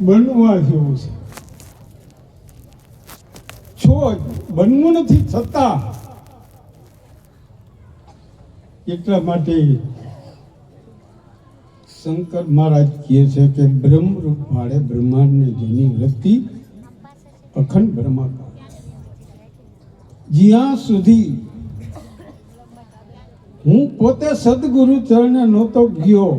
બનવા જેવું છે. છો બનવું નથી, છતાં એટલા માટે શંકર મહારાજ કહે છે કે બ્રહ્મ રૂપ માળે બ્રહ્માંડને જેની વૃત્તિ અખંડ બ્રહ્માકાર. જ્યાં સુધી હું પોતે સદગુરુ ચરણે નહોતો ગયો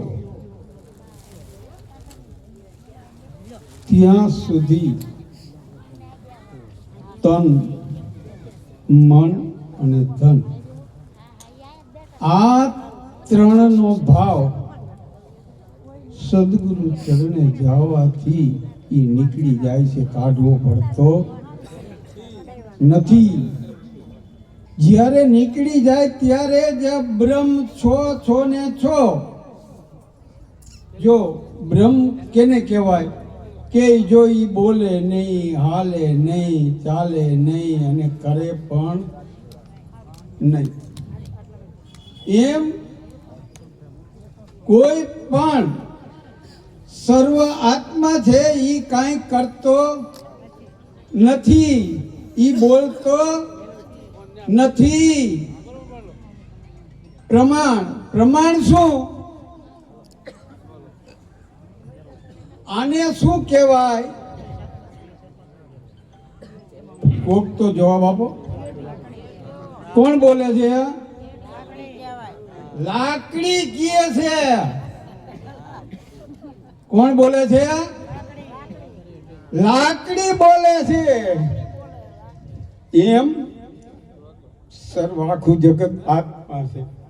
ત્યાં સુધી તન, મન અને ધન. આ ત્રણનો ભાવ સદગુરુ ચરણે જવાથી એ નીકળી જાય છે, કાઢવો પડતો નથી. જ્યારે નીકળી જાય ત્યારે જ બ્રહ્મ છો છો ને છો. જો બ્રહ્મ કેને કહેવાય? કે જો એ બોલે નહીં, હાલે નહીં, ચાલે નહીં અને કરે પણ નહીં. એમ કોઈ પણ સર્વ આત્મા છે એ કાંઈ કરતો નથી એ બોલતો નથી. પ્રમાણ પ્રમાણ શું? આને શું કહેવાય? કોક તો જવાબ આપો. કોણ બોલે છે? લાકડી કીએ છે. કોણ બોલે છે? લાકડી બોલે છે. એમ સર્વ આખું જગત આત્મા છે.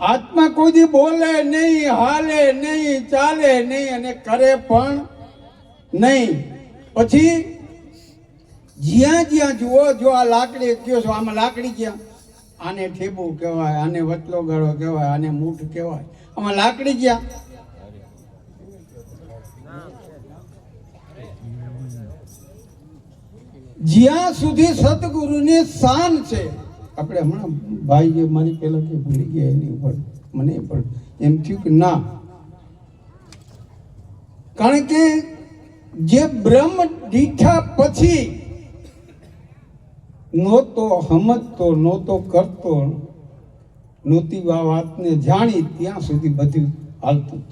આત્મા કોઈ બોલે નહીં, હાલે નહીં, ચાલે નહીં અને કરે પણ નહીં. પછી જ્યાં જ્યાં જુઓ, જો આ લાકડી કયો છો, આમાં લાકડી ક્યાં? આને ઠેબુ કહેવાય, આને વતલો ગળો કહેવાય, આને મૂઠ કહેવાય. આમાં લાકડી ક્યાં? જ્યાં સુધી સદગુરુની શાન છે આપણે હમણાં ભાઈ જે મારી પહેલાં કે ભૂલી ગયા એની ઉપર. મને પણ એમ થયું કે ના. કારણ કે જે બ્રહ્મ દીઠા પછી નહોતો સમજતો નહોતો કરતો, નહોતી આ વાતને જાણી ત્યાં સુધી બધું હાલતું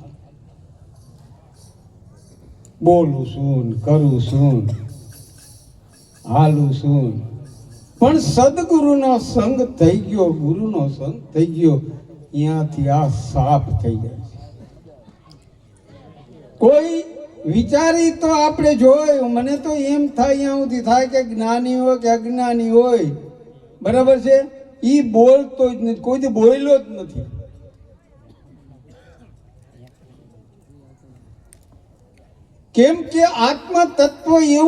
બોલું શું કરું શું હાલું શું પણ સદગુરુનો સંગ થઈ ગયો, ગુરુનો સંગ થઈ ગયો, ત્યાંથી આ સાફ થઈ જાય કોઈ વિચારી તો આપણે જોયું, મને તો એમ થાય અહીંયા સુધી થાય કે જ્ઞાની હોય કે અજ્ઞાની હોય. બરાબર છે? એ બોલતો જ નથી, કોઈ બોલ્યો જ નથી. કેમ કે આત્મ તત્વ એવું